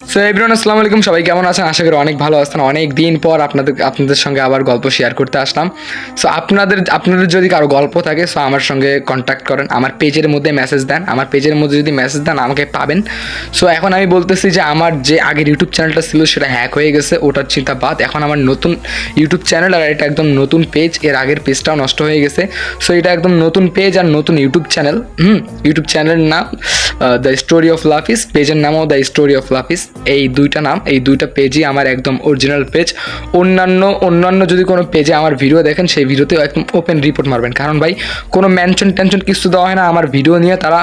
So everyone আসসালামু আলাইকুম। সবাই কেমন আছেন? আশা করি অনেক ভালো আছেন। অনেক দিন পর আপনাদের আপনাদের সঙ্গে আবার গল্প শেয়ার করতে আসলাম। সো আপনাদের আপনাদের যদি কারও গল্প থাকে সো আমার সঙ্গে কন্ট্যাক্ট করেন। আমার পেজের মধ্যে মেসেজ দেন। আমার পেজের মধ্যে যদি মেসেজ দেন, আমাকে পাবেন। সো এখন আমি বলতেছি যে, আমার যে আগের ইউটিউব চ্যানেলটা ছিল, সেটা হ্যাক হয়ে গেছে। ওটার চিন্তা বাদ এখন আমার নতুন ইউটিউব চ্যানেল আর এটা একদম নতুন পেজ এর আগের পেজটাও নষ্ট হয়ে গেছে। সো এটা একদম নতুন পেজ আর নতুন ইউটিউব চ্যানেল হুম ইউটিউব চ্যানেলের নাম দ্য স্টোরি অফ লাফিস পেজের নামও দ্য স্টোরি অফ লাফিস এই দুইটা নাম, এই দুইটা পেজই আমার একদম অরিজিনাল পেজ অন্যান্য অন্যান্য যদি কোনো পেজে আমার ভিডিও দেখেন, সেই ভিডিওতেও একদম ওপেন রিপোর্ট মারবেন। কারণ ভাই, কোনো মেনশন টেনশন কিছু দেওয়া হয় না, আমার ভিডিও নিয়ে তারা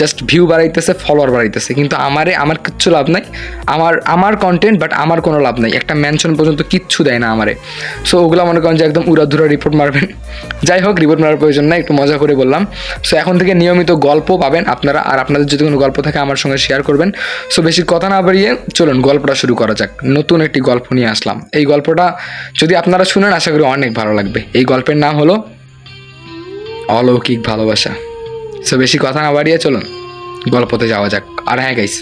জাস্ট ভিউ বাড়াইতেছে ফলোয়ার বাড়াইতেছে। কিন্তু আমারে, আমার কিচ্ছু লাভ নাই। আমার আমার কন্টেন্ট বাট আমার কোনো লাভ নাই। একটা মেনশন পর্যন্ত কিচ্ছু দেয় না আমারে। সো ওগুলো মনে করেন যে একদম উড়াধুরা রিপোর্ট মারবেন। যাই হোক রিপোর্ট মারার প্রয়োজন নাই, একটু মজা করে বললাম। সো এখন থেকে নিয়মিত গল্প পাবেন আপনারা। আর আপনাদের যদি কোনো গল্প থাকে, আমার সঙ্গে শেয়ার করবেন। সো বেশি কথা না বাড়িয়ে চলুন গল্পটা শুরু করা যাক। নতুন একটি গল্প নিয়ে আসলাম। এই গল্পটা যদি আপনারা শুনেন, আশা করি অনেক ভালো লাগবে। এই গল্পের নাম হলো অলৌকিক ভালোবাসা। সো বেশি কথা না বাড়িয়ে চলুন, গল্পতে যাওয়া যাক। আর হ্যাঁ গাইস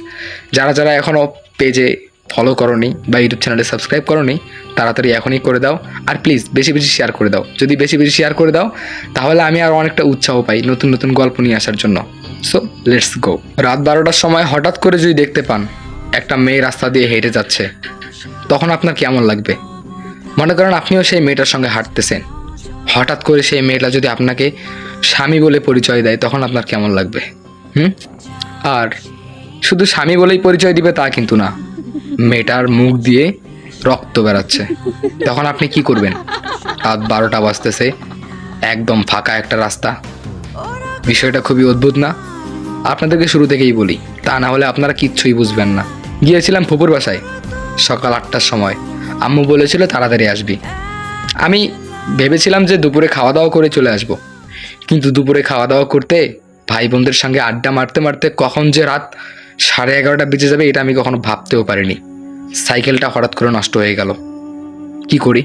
যারা যারা এখনও পেজে ফলো করনি বা ইউটিউব চ্যানেলে সাবস্ক্রাইব করনি, তাড়াতাড়ি এখনই করে দাও। আর প্লিজ বেশি বেশি শেয়ার করে দাও। যদি বেশি বেশি শেয়ার করে দাও, তাহলে আমি আর অনেকটা উৎসাহ পাই নতুন নতুন গল্প নিয়ে আসার জন্য। সো লেটস গো রাত বারোটার সময় হঠাৎ করে যদি দেখতে পান একটা মেয়ে রাস্তা দিয়ে হেঁটে যাচ্ছে। তখন আপনার কেমন লাগবে? মনে করেন আপনিও সেই মেয়েটার সঙ্গে হাঁটতেছেন। হঠাৎ করে সেই মেয়েটা যদি আপনাকে স্বামী বলে পরিচয় দেয়, তখন আপনার কেমন লাগবে? হুম? আর শুধু স্বামী বলেই পরিচয় দিবে তা কিন্তু না। মেয়েটার মুখ দিয়ে রক্ত বেরাচ্ছে তখন আপনি কি করবেন? রাত বারোটা বাজতেছে, একদম ফাঁকা একটা রাস্তা। বিষয়টা খুবই অদ্ভুত না? আপনাদেরকে শুরু থেকেই বলি, তা না হলে আপনারা কিচ্ছুই বুঝবেন না। গিয়েছিলাম ফুপুর বাসায়, সকাল আটটার সময়। আম্মু বলেছিল তাড়াতাড়ি আসবি। আমি ভেবেছিলাম যে দুপুরে খাওয়া দাওয়া করে চলে আসব। কিন্তু দুপুরে খাওয়া দাওয়া করতে ভাই বোনদের সঙ্গে আড্ডা মারতে মারতে কখন যে রাত সাড়ে এগারোটা বেজে যাবে এটা আমি কখনো ভাবতেও পারিনি। সাইকেলটা হঠাৎ করে নষ্ট হয়ে গেল। কি করি?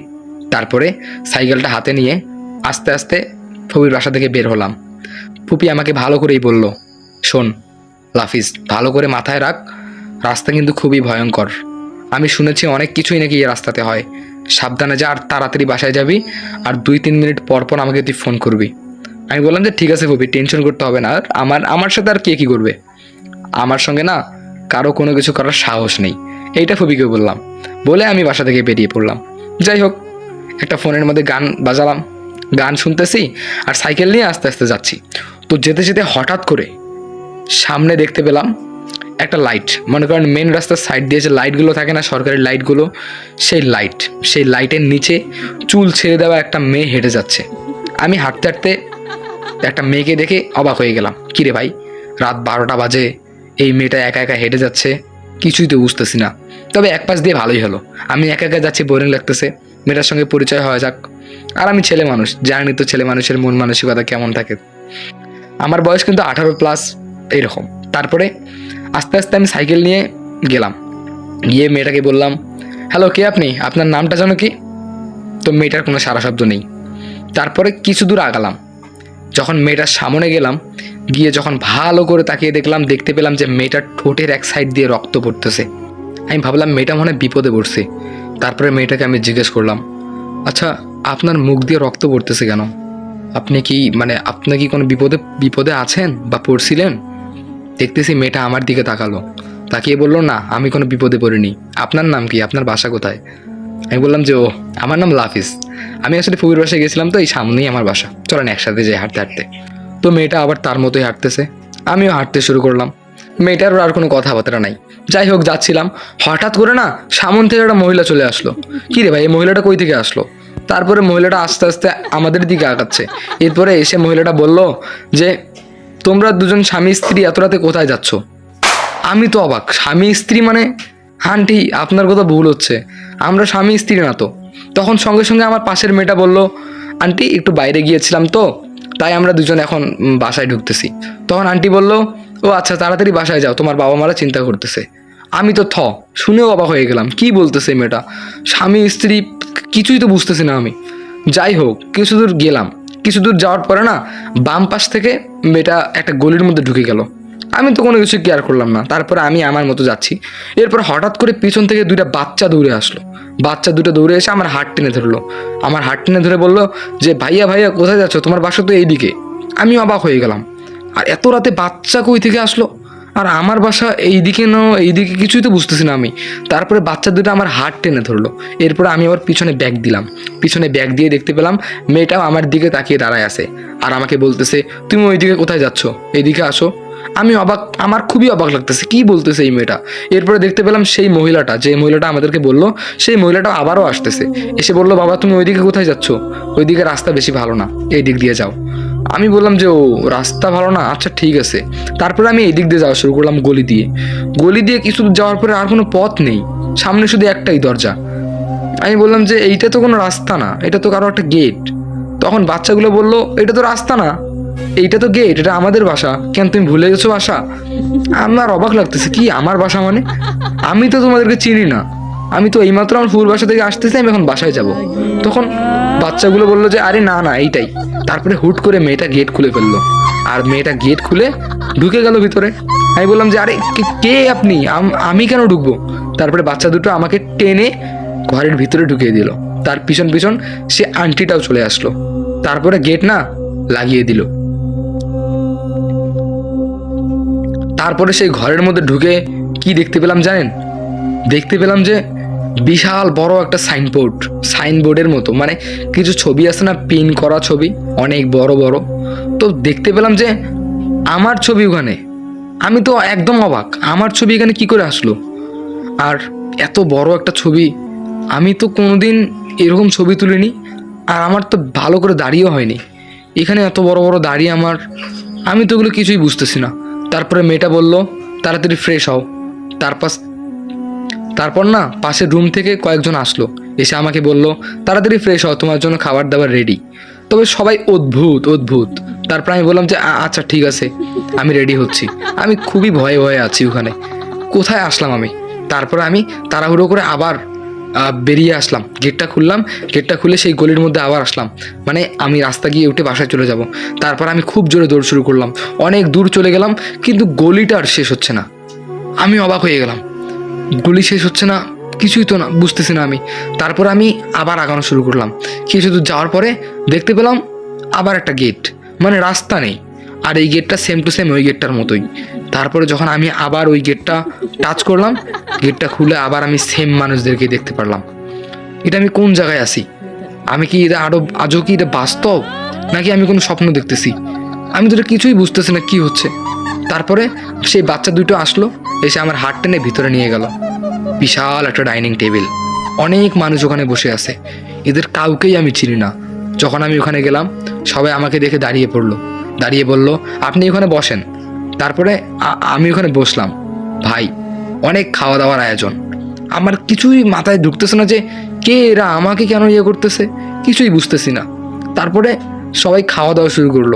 তারপরে সাইকেলটা হাতে নিয়ে আস্তে আস্তে ফুপির বাসা থেকে বের হলাম। ফুপি আমাকে ভালো করেই বলল, শোন লাফিজ ভালো করে মাথায় রাখ রাস্তা কিন্তু খুবই ভয়ঙ্কর। আমি শুনেছি অনেক কিছুই নাকি এই রাস্তাতে হয়। সাবধানে যা আর তাড়াতাড়ি বাসায় যাবি আর দুই তিন মিনিট পর পর আমাকে তুই ফোন করবি। আমি বললাম যে ঠিক আছে ফুপি টেনশন করতে হবে না। আর আমার আমার সাথে আর কে কী করবে? আমার সঙ্গে না কারও কোনো কিছু করার সাহস নেই। এইটা ফুপিকে বললাম। বলে আমি বাসা থেকে বেরিয়ে পড়লাম। যাই হোক, একটা ফোনের মধ্যে গান বাজালাম। গান শুনতেছি আর সাইকেল নিয়ে আস্তে আস্তে যাচ্ছি। তো যেতে যেতে হঠাৎ করে সামনে দেখতে পেলাম একটা লাইট মনে করেন মেন রাস্তার সাইড দিয়ে যে লাইটগুলো থাকে না, সরকারি লাইটগুলো সেই লাইট সেই লাইটের নিচে চুল ছেড়ে দেওয়া একটা মেয়ে হেঁটে যাচ্ছে। আমি হাঁটতে হাঁটতে একটা মেয়েকে দেখে অবাক হয়ে গেলাম। কিরে ভাই, রাত বারোটা বাজে, এই মেয়েটা একা একা হেঁটে যাচ্ছে, কিছুই তো বুঝতেছি না। তবে এক পাশ দিয়ে ভালোই হলো। আমি একা একা যাচ্ছি বোরিং লাগতেছে। মেয়েটার সঙ্গে পরিচয় হওয়া যাক। আর আমি ছেলে মানুষ, জানি তো ছেলে মানুষের মন মানসিকতা কেমন থাকে। আমার বয়স কিন্তু আঠারো প্লাস এইরকম তারপরে আস্তে আস্তে আমি সাইকেল নিয়ে গেলাম। গিয়ে মেয়েটাকে বললাম হ্যালো কে আপনি? আপনার নামটা জানো কি? তো মেয়েটার কোনো সারা শব্দ নেই। তারপরে কিছু দূর আগালাম। যখন মেয়েটার সামনে গেলাম, গিয়ে যখন ভালো করে তাকিয়ে দেখলাম, দেখতে পেলাম যে মেয়েটার ঠোঁটের এক সাইড দিয়ে রক্ত পড়তেছে। আমি ভাবলাম, মেয়েটা মনে বিপদে পড়ছে। তারপরে মেয়েটাকে আমি জিজ্ঞেস করলাম আচ্ছা আপনার মুখ দিয়ে রক্ত পড়তেছে কেন? আপনি কি মানে আপনি কি কোনো বিপদে বিপদে আছেন বা পড়ছিলেন? দেখতেছি মেয়েটা আমার দিকে তাকালো। তাকিয়ে বলল, না, আমি কোনো বিপদে পড়িনি। আপনার নাম কি? আপনার বাসা কোথায়? আমি বললাম যে, ও, আমার নাম লাফিস। আমি আসলে ফুবির বাসায় গেছিলাম তো, এই সামনেই আমার বাসা। চলেন একসাথে যাই হাঁটতে হাঁটতে। তো মেয়েটা আবার তার মতোই হাঁটতেছে। আমিও হাঁটতে শুরু করলাম। মেয়েটারও আর কোনো কথাবার্তা নাই। যাই হোক, যাচ্ছিলাম। হঠাৎ করে না, সামন থেকে একটা মহিলা চলে আসলো। কী রে ভাই, এই মহিলাটা কই থেকে আসলো? তারপরে মহিলাটা আস্তে আস্তে আমাদের দিকে আগাচ্ছে। এরপরে এসে মহিলাটা বলল যে তোমরা দুজন স্বামী স্ত্রী এত রাতে কোথায় যাচ্ছ? আমি তো অবাক। স্বামী স্ত্রী মানে? আন্টি, আপনার কথা ভুল হচ্ছে। আমরা স্বামী স্ত্রী না তো। তখন সঙ্গে সঙ্গে আমার পাশের মেয়েটা বলল, আন্টি, একটু বাইরে গিয়েছিলাম তো, তাই আমরা দুজন এখন বাসায় ঢুকতেছি। তখন আন্টি বলল, ও আচ্ছা তাড়াতাড়ি বাসায় যাও, তোমার বাবা মারা চিন্তা করতেছে। আমি তো থ, শুনেও অবাক হয়ে গেলাম। কি বলতেছে মেয়েটা? স্বামী স্ত্রী, কিছুই তো বুঝতেছি না আমি। যাই হোক কিছু দূর গেলাম। কিছু দূর যাওয়ার পরে না, বাম পাশ থেকে মেয়েটা একটা গলির মধ্যে ঢুকে গেল। আমি তো কোনো কিছু কেয়ার করলাম না। তারপরে আমি আমার মতো যাচ্ছি। এরপর হঠাৎ করে পিছন থেকে দুইটা বাচ্চা দৌড়ে আসলো। বাচ্চা দুটো দৌড়ে এসে আমার হাট টেনে ধরলো। আমার হাট টেনে ধরে বলল যে, ভাইয়া ভাইয়া, কোথায় যাচ্ছ? তোমার বাসা তো এইদিকে। আমি অবাক হয়ে গেলাম। আর এত রাতে বাচ্চা কই থেকে আসলো? আর আমার বাসা এইদিকে না এইদিকে কিছুই তো বুঝতেছি না আমি। তারপরে বাচ্চা দুটো আমার হাত টেনে ধরলো। এরপরে আমি আবার পিছনে ব্যাগ দিলাম। পিছনে ব্যাগ দিয়ে দেখতে পেলাম, মেয়েটাও আমার দিকে তাকিয়ে দাঁড়ায় আছে। আর আমাকে বলতেছে, তুমি ওইদিকে কোথায় যাচ্ছ? এইদিকে আসো। আমি অবাক, আমার খুবই অবাক লাগতেছে। কি বলতেছে এই মেয়েটা? এরপরে দেখতে পেলাম সেই মহিলাটা, যে মহিলাটা আমাদেরকে বলল, সেই মহিলাটা আবারও আসতেছে। এসে বলল, বাবা, তুমি ওইদিকে কোথায় যাচ্ছ? ওইদিকে রাস্তা বেশি ভালো না, এই দিক দিয়ে যাও। আমি বললাম যে, ও, রাস্তা ভালো না? আচ্ছা ঠিক আছে। তারপরে আমি এই দিক দিয়ে যাওয়া শুরু করলাম গলি দিয়ে। গলি দিয়ে কিছু যাওয়ার পরে আর কোনো পথ নেই, সামনে শুধু একটাই দরজা। আমি বললাম যে, এইটা তো কোনো রাস্তা না, এটা তো কারও একটা গেট তখন বাচ্চাগুলো বলল, এটা তো রাস্তা না। এইটা তো গেট এটা আমাদের বাসা। কেন তুমি ভুলে গেছো বাসা? আমার অবাক লাগতেছে, কি আমার বাসা মানে? আমি তো তোমাদেরকে চিনি না। আমি তো এইমাত্র আমার ফুল বাসা থেকে আসতেছি, আমি এখন বাসায় যাব। তখন বাচ্চাগুলো বলল যে, আরে না না, এইটাই। তারপরে হুট করে মেয়েটা গেট খুলে ফেলল। আর মেয়েটা গেট খুলে ঢুকে গেল ভিতরে। আমি বললাম যে, আরে, কে- আপনি? আমি কেন ঢুকবো? তারপরে বাচ্চা দুটো আমাকে টেনে ঘরের ভিতরে ঢুকিয়ে দিল। তার পিছন পিছন সে আন্টিটাও চলে আসলো। তারপরে গেট না লাগিয়ে দিল। তারপরে সেই ঘরের মধ্যে ঢুকে কি দেখতে পেলাম জানেন? দেখতে পেলাম যে বিশাল বড় একটা সাইনবোর্ড, সাইনবোর্ডের মতো। মানে কিছু ছবি আছে না, পিন করা ছবি, অনেক বড় বড়। তো দেখতে পেলাম যে আমার ছবি ওখানে। আমি তো একদম অবাক, আমার ছবি এখানে কি করে আসলো? আর এত বড় একটা ছবি, আমি তো কোনোদিন এরকম ছবি তুলিনি, আর আমার তো ভালো করে দাঁড়িয়েও হয়নি। এখানে এত বড় বড় দাঁড়িয়ে আমার, আমি তো ওগুলো কিছুই বুঝতেছি না। তারপরে মেয়েটা বলল, তাড়াতাড়ি ফ্রেশ হও। তারপর তারপর না পাশের রুম থেকে কয়েকজন আসলো। এসে আমাকে বলল, তাড়াতাড়ি ফ্রেশ হও, তোমার জন্য খাবার দাবার রেডি তবে সবাই অদ্ভুত অদ্ভুত। তারপর আমি বললাম যে আচ্ছা ঠিক আছে, আমি রেডি হচ্ছি। আমি খুবই ভয়ে ভয়ে আছি ওখানে। কোথায় আসলাম আমি? তারপরে আমি তাড়াহুড়ো করে আবার বেরিয়ে আসলাম। গেটটা খুললাম। গেটটা খুলে সেই গলির মধ্যে আবার আসলাম। মানে আমি রাস্তা গিয়ে উঠে বাসায় চলে যাব। তারপর আমি খুব জোরে দৌড় শুরু করলাম। অনেক দূর চলে গেলাম, কিন্তু গলিটা আর শেষ হচ্ছে না। আমি অবাক হয়ে গেলাম। গলি শেষ হচ্ছে না, কিছুই তো না, বুঝতেছি না আমি। তারপর আমি আবার আগানো শুরু করলাম। কিছু দূর যাওয়ার পরে দেখতে পেলাম আবার একটা গেট মানে রাস্তা নেই। আর এই গেটটা সেম টু সেম ওই গেটটার মতোই। তারপরে যখন আমি আবার ওই গেটটা টাচ করলাম গেটটা খুলে আবার আমি সেম মানুষদেরকে দেখতে পারলাম। এটা আমি কোন জায়গায় আছি? আমি কি এটা আরও আজও কি এটা বাস্তব? নাকি আমি কোনো স্বপ্ন দেখতেছি? আমি তো কিছুই বুঝতেছি না কি হচ্ছে। তারপরে সেই বাচ্চা দুটো আসলো, এসে আমার হাত টেনে ভিতরে নিয়ে গেল। বিশাল একটা ডাইনিং টেবিল অনেক মানুষ ওখানে বসে আছে। এদের কাউকেই আমি চিনি না। যখন আমি ওখানে গেলাম, সবাই আমাকে দেখে দাঁড়িয়ে পড়ল। দাঁড়িয়ে বলল, আপনি ওখানে বসেন। তারপরে আমি ওখানে বসলাম। ভাই, অনেক খাওয়া দাওয়ার আয়োজন। আমার কিছুই মাথায় ঢুকতেছে না যে কে এরা আমাকে কেন ইয়ে করতেছে, কিছুই বুঝতেছি না। তারপরে সবাই খাওয়া দাওয়া শুরু করল।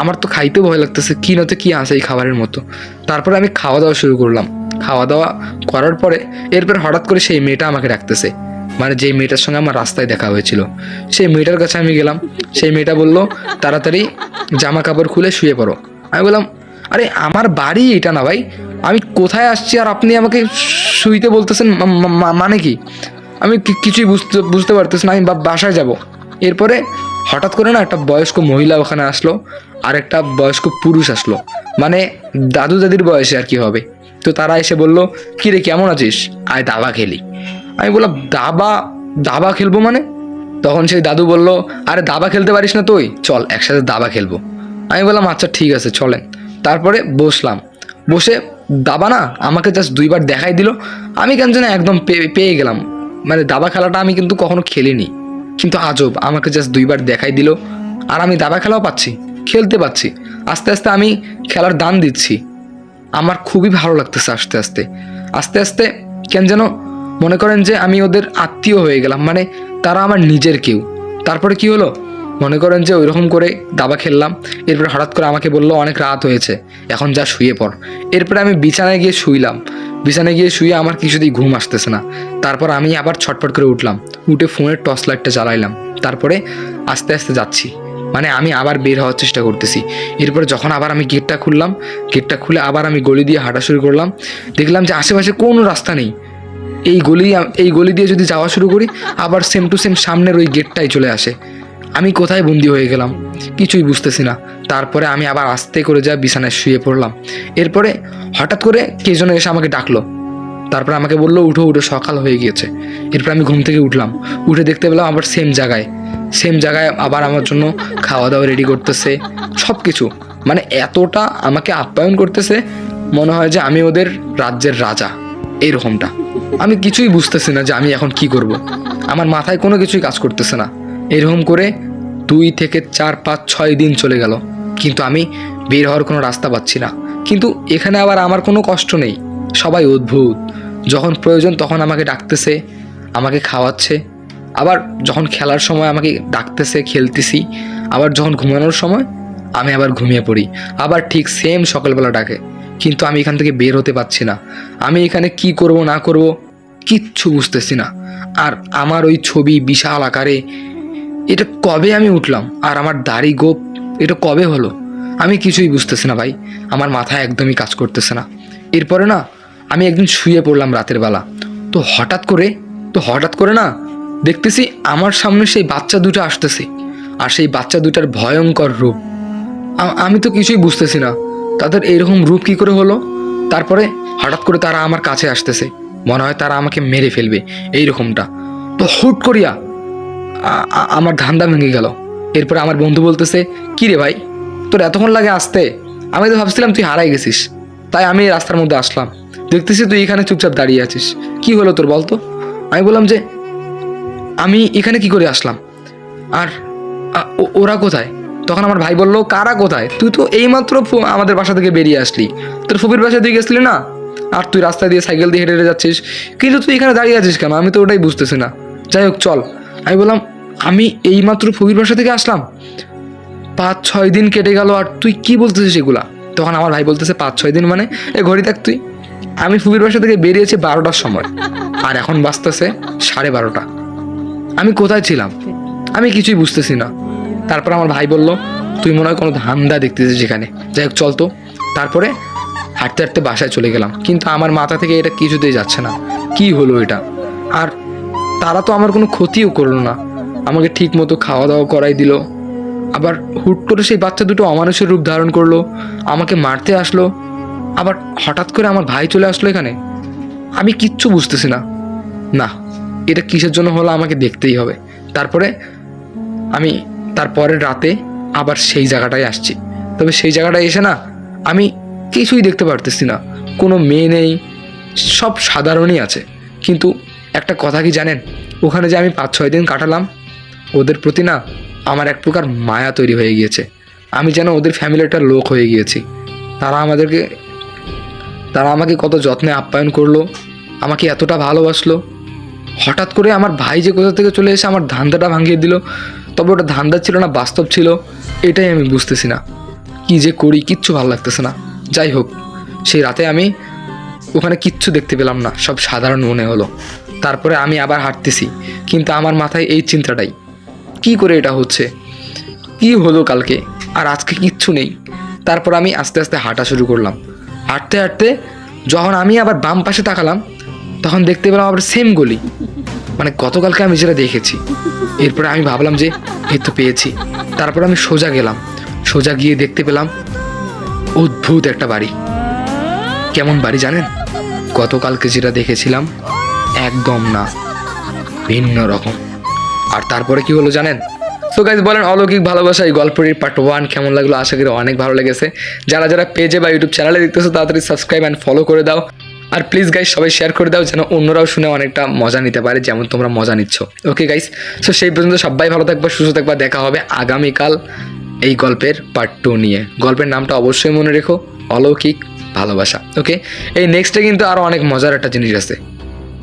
আমার তো খাইতেও ভয় লাগতেছে, কি না তো কি আছে এই খাবারের মতো। তারপরে আমি খাওয়া দাওয়া শুরু করলাম। খাওয়া দাওয়া করার পরে এরপর হঠাৎ করে সেই মেয়েটা আমাকে ডাকতেছে। মানে যেই মেয়েটার সঙ্গে আমার রাস্তায় দেখা হয়েছিল, সেই মেয়েটার কাছে আমি গেলাম, সেই মেয়েটা বলল, তাড়াতাড়ি জামা কাপড় খুলে শুয়ে পড়ো। আমি বললাম, আরে, আমার বাড়ি এটা না ভাই, আমি কোথায় আসছি আর আপনি আমাকে শুইতে বলতেছেন মানে কি? আমি কিছুই বুঝতে বুঝতে পারতেছি না, আমি বাসায় যাব। এরপরে হঠাৎ করে না একটা বয়স্ক মহিলা ওখানে আসলো, আর একটা বয়স্ক পুরুষ আসলো মানে দাদু দাদির বয়সে আর কি হবে। তো তারা এসে বলল, কি রে, কেমন আছিস? আয়, দাবা খেলি। আমি বললাম, দাবা দাবা খেলব মানে? তখন সেই দাদু বলল, আরে দাবা খেলতে পারিস না তুই? চল, একসাথে দাবা খেলব। আমি বললাম আচ্ছা ঠিক আছে, চলেন। তারপরে বসলাম। বসে দাবা না, আমাকে জাস্ট দুইবার দেখাই দিল। আমি কেন যেন একদম পেয়ে গেলাম। মানে দাবা খেলাটা আমি কিন্তু কখনো খেলিনি। কিন্তু আজব, আমাকে জাস্ট দুইবার দেখাই দিল। আর আমি দাবা খেলাও পাচ্ছি, খেলতে পাচ্ছি। আস্তে আস্তে আমি খেলার দান দিচ্ছি। আমার খুবই ভালো লাগতেছে আস্তে আস্তে। আস্তে আস্তে কেন যেন মনে করেন যে আমি ওদের আত্মীয় হয়ে গেলাম মানে তারা আমার নিজের কেউ। তারপরে কি হলো? মনে করেন যে ওইরকম করে দাবা খেললাম, এরপরে হঠাৎ করে আমাকে বলল, অনেক রাত হয়েছে, এখন যা শুয়ে পড়। এরপরে আমি বিছানায় গিয়ে শুইলাম। বিছানায় গিয়ে শুয়ে আমার কিছুতেই ঘুম আসতেছে না। তারপর আমি আবার ছটফট করে উঠলাম, উঠে ফোনের টর্চ লাইটটা জ্বালাইলাম। তারপরে আস্তে আস্তে যাচ্ছি মানে আমি আবার বের হওয়ার চেষ্টা করতেছি। এরপর যখন আবার আমি গেটটা খুললাম গেটটা খুলে আবার আমি গলি দিয়ে হাঁটা শুরু করলাম, দেখলাম যে আশেপাশে কোনো রাস্তা নেই। এই গলি এই গলি দিয়ে যদি যাওয়া শুরু করি, আবার সেম টু সেম সামনের ওই গেটটাই চলে আসে। আমি কোথায় বন্দি হয়ে গেলাম? কিছুই বুঝতেছি না। তারপরে আমি আবার আস্তে করে যা বিছানায় শুয়ে পড়লাম। এরপরে হঠাৎ করে কে যেন এসে আমাকে ডাকলো। তারপর আমাকে বলল, উঠো উঠো, সকাল হয়ে গিয়েছে। এরপর আমি ঘুম থেকে উঠলাম। উঠে দেখতে পেলাম আবার সেম জায়গায়। সেম জায়গায় আবার আমার জন্য খাওয়া দাওয়া রেডি করতেছে। সব কিছু মানে এতটা আমাকে আপ্যায়ন করতেছে, মনে হয় যে আমি ওদের রাজ্যের রাজা। এইরকমটা আমি কিছুই বুঝতেছি না যে আমি এখন কি করব। আমার মাথায় কোনো কিছুই কাজ করতেছে না। এরকম করে দুই থেকে চার, পাঁচ, ছয় দিন চলে গেল। কিন্তু আমি বের হওয়ার কোনো রাস্তা পাচ্ছি না। কিন্তু এখানে আবার আমার কোনো কষ্ট নেই। সবাই অদ্ভুত। যখন প্রয়োজন তখন আমাকে ডাকতেছে, আমাকে খাওয়াচ্ছে। আবার যখন খেলার সময় আমাকে ডাকতেছে, খেলতেছি, আবার যখন ঘুমানোর সময় আমি আবার ঘুমিয়ে পড়ি। আবার ঠিক সেম সকালবেলা ডাকে। কিন্তু আমি এখান থেকে বের হতে পারছি না। আমি এখানে কি করব, না করব কিচ্ছু বুঝতেছি না। আর আমার ওই ছবি বিশাল আকারে, এটা কবে আমি উঠলাম? আর আমার দাড়ি গোপ, এটা কবে হলো? আমি কিছুই বুঝতেছি না ভাই। আমার মাথায় একদমই কাজ করতেছে না। এরপরে না, আমি একদিন শুয়ে পড়লাম রাতের বেলা। তো হঠাৎ করে, তো হঠাৎ করে না, দেখতেছি আমার সামনে সেই বাচ্চা দুটো আসতেছে। আর সেই বাচ্চা দুটার ভয়ঙ্কর রূপ। আমি তো কিছুই বুঝতেছি না। তাদের এইরকম রূপ কি করে হলো? তারপরে হঠাৎ করে তারা আমার কাছে আসতেছে। মনে হয় তারা আমাকে মেরে ফেলবে এই রকমটা তো হুট করিয়া আমার ধান্দা ভেঙে গেল। এরপরে আমার বন্ধু বলতেছে, কি রে ভাই, তোর এতক্ষণ লাগে আসতে? আমি তো ভাবছিলাম তুই হারাই গেছিস। তাই আমি এই রাস্তার মধ্যে আসলাম। দেখতেছি তুই এখানে চুপচাপ দাঁড়িয়ে আছিস। কি হলো তোর বলতো? আমি বললাম যে, আমি এখানে কি করে আসলাম? আর ওরা কোথায়? তখন আমার ভাই বলল, কারা কোথায়? তুই তো এইমাত্র আমাদের বাসা থেকে বেরিয়ে আসলি। তোর ফুপির বাসা দিয়ে গেছিলি না? আর তুই রাস্তা দিয়ে সাইকেল দিয়ে হেঁটে হেঁটে যাচ্ছিস। কিন্তু তুই এখানে দাঁড়িয়ে আছিস কেন? আমি তো ওটাই বুঝতেছি না। যাই হোক, চল। আমি বললাম, আমি এইমাত্র ফুপির বাসা থেকে আসলাম। পাঁচ ছয় দিন কেটে গেল, আর তুই কি বলতেছিস এগুলা? তখন আমার ভাই বলতেছে পাঁচ ছয় দিন মানে? এ, ঘড়ি দেখ তুই। আমি ফুপির বাসা থেকে বেরিয়েছি বারোটার সময়, আর এখন বাঁচতেছে সাড়ে বারোটা। আমি কোথায় ছিলাম? আমি কিছুই বুঝতেছি না। তারপর আমার ভাই বলল, তুই মনে হয় কোনো ধান্দা দেখতেছিস যেখানে। যাই হোক, চল তো। তারপরে হাঁটতে হাঁটতে বাসায় চলে গেলাম। কিন্তু আমার মাথা থেকে এটা কিছুতেই যাচ্ছে না। কি হলো এটা? আর তারা তো আমার কোনো ক্ষতিও করল না। আমাকে ঠিক মতো খাওয়া দাওয়া করাই দিল। আবার হুট করে সেই বাচ্চা দুটো অমানুষের রূপ ধারণ করল। আমাকে মারতে আসলো। আবার হঠাৎ করে আমার ভাই চলে আসলো এখানে। আমি কিচ্ছু বুঝতেছি না। না, এটা কিসের জন্য হলো আমাকে দেখতেই হবে। তারপরে আমি তারপরের রাতে আবার সেই জায়গাটায় আসছি। তবে সেই জায়গাটায় এসে না আমি কিছুই দেখতে পারতেছি না। কোনো মেয়ে নেই, সব সাধারণই আছে। কিন্তু একটা কথা কি জানেন? ওখানে যে আমি পাঁচ ছয় দিন কাটালাম, ওদের প্রতি না আমার এক প্রকার মায়া তৈরি হয়ে গিয়েছে। আমি যেন ওদের ফ্যামিলির একটা লোক হয়ে গিয়েছি। তারা আমাদেরকে, তারা আমাকে কত যত্নে আপ্যায়ন করল, আমাকে এতটা ভালোবাসলো। হঠাৎ করে আমার ভাই যে কোথা থেকে চলে এসে আমার ধান্দাটা ভাঙিয়ে দিল তবে ওটা ধান্দা ছিল না, বাস্তব ছিল, এটাই আমি বুঝতেছি না। কি যে করি, কিচ্ছু ভালো লাগতেছে না। যাই হোক, সেই রাতে আমি ওখানে কিচ্ছু দেখতে পেলাম না, সব সাধারণ মনে হলো। তারপরে আমি আবার হাঁটতেছি, কিন্তু আমার মাথায় এই চিন্তাটাই, কি করে এটা হচ্ছে? কি হলো কালকে? আর আজকে কিচ্ছু নেই। তারপর আমি আস্তে আস্তে হাঁটা শুরু করলাম। হাঁটতে হাঁটতে যখন আমি আবার বাম পাশে তাকালাম, তখন দেখতে পেলাম আবার সেম গলি। মানে গতকালকে আমি যেটা দেখেছি, এরপরে আমি ভাবলাম যে এই তো পেয়েছি। তারপর আমি সোজা গেলাম। সোজা গিয়ে দেখতে পেলাম অদ্ভুত একটা বাড়ি। কেমন বাড়ি জানেন? গতকালকে যেটা দেখেছিলাম একদম না, ভিন্ন রকম। আর তারপরে কি হলো জানেন? তো গাইজ বলেন অলৌকিক ভালোবাসা, এই গল্পটির পার্ট ওয়ান কেমন লাগল? আশা করি অনেক ভালো লেগেছে। যারা যারা পেজে বা ইউটিউব চ্যানেলে দেখতেছো, তাড়াতাড়ি সাবস্ক্রাইব অ্যান্ড ফলো করে দাও। আর প্লিজ গাইস সবাই শেয়ার করে দাও যেন অন্যরাও শুনে অনেকটা মজা নিতে পারে যেমন তোমরা মজা নিচ্ছ। ওকে গাইস সো সেই পর্যন্ত সবাই ভালো থাকবা, সুস্থ থাকবা, দেখা হবে আগামীকাল এই গল্পের পার্ট টু নিয়ে। গল্পের নামটা অবশ্যই মনে রেখো, অলৌকিক ভালোবাসা। ওকে এই নেক্সটে কিন্তু আরও অনেক মজার একটা জিনিস আছে।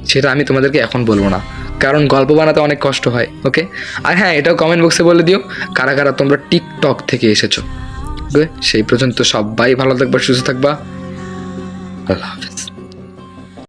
সেটা আমি তোমাদেরকে এখন বলব না। কারণ গল্প বানাতে অনেক কষ্ট হয়। ওকে আর হ্যাঁ এটাও কমেন্ট বক্সে বলে দিও, কারা কারা তোমরা টিকটক থেকে এসেছ। সেই পর্যন্ত সবাই ভালো থাকবা, সুস্থ থাকবা। আল্লাহ হাফেজ।